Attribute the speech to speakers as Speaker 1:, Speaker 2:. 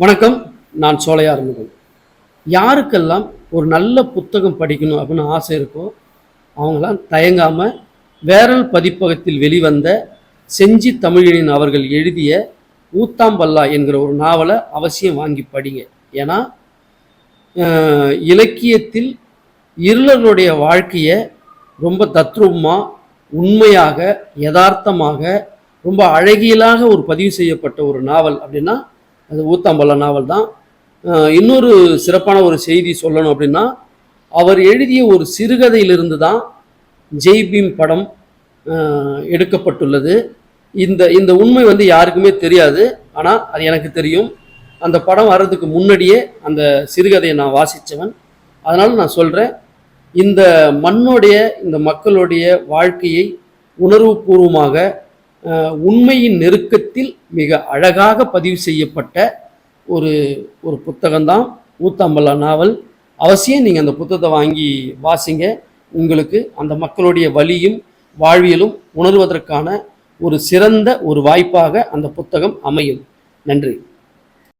Speaker 1: வணக்கம் நான் சோழையார் முகம் யாருக்கெல்லாம் ஒரு நல்ல புத்தகம் படிக்கணும் அப்படின்னு ஆசை இருக்கோ அவங்களாம் தயங்காமல் வேரல் பதிப்பகத்தில் வெளிவந்த செஞ்சி தமிழனின் அவர்கள் எழுதிய ஊத்தாம்பல்லா என்கிற ஒரு நாவலை அவசியம் வாங்கி படிங்க. ஏன்னா இலக்கியத்தில் இருளருடைய வாழ்க்கையை ரொம்ப தத்ரூபமாக உண்மையாக யதார்த்தமாக ரொம்ப அழகியலாக ஒரு பதிவு செய்யப்பட்ட ஒரு நாவல் அப்படின்னா அது ஊத்தாம்பல்லா நாவல் தான். இன்னொரு சிறப்பான ஒரு செய்தி சொல்லணும் அப்படின்னா அவர் எழுதிய ஒரு சிறுகதையிலிருந்து தான் ஜெய்பீம் படம் எடுக்கப்பட்டுள்ளது. இந்த இந்த உண்மை வந்து யாருக்குமே தெரியாது. ஆனால் அது எனக்கு தெரியும். அந்த படம் வர்றதுக்கு முன்னாடியே அந்த சிறுகதையை நான் வாசித்தவன் அதனால் நான் சொல்கிறேன் இந்த மண்ணுடைய இந்த மக்களுடைய வாழ்க்கையை உணர்வுபூர்வமாக உண்மையின் நெருக்கத்தில் மிக அழகாக பதிவு செய்யப்பட்ட ஒரு ஒரு புத்தகம்தான் ஊத்தாம்பல்லா நாவல். அவசியம் நீங்கள் அந்த புத்தகத்தை வாங்கி வாசிங்க. உங்களுக்கு அந்த மக்களுடைய வழியும் வாழ்வியலும் உணர்வதற்கான ஒரு சிறந்த ஒரு வாய்ப்பாக அந்த புத்தகம் அமையும். நன்றி.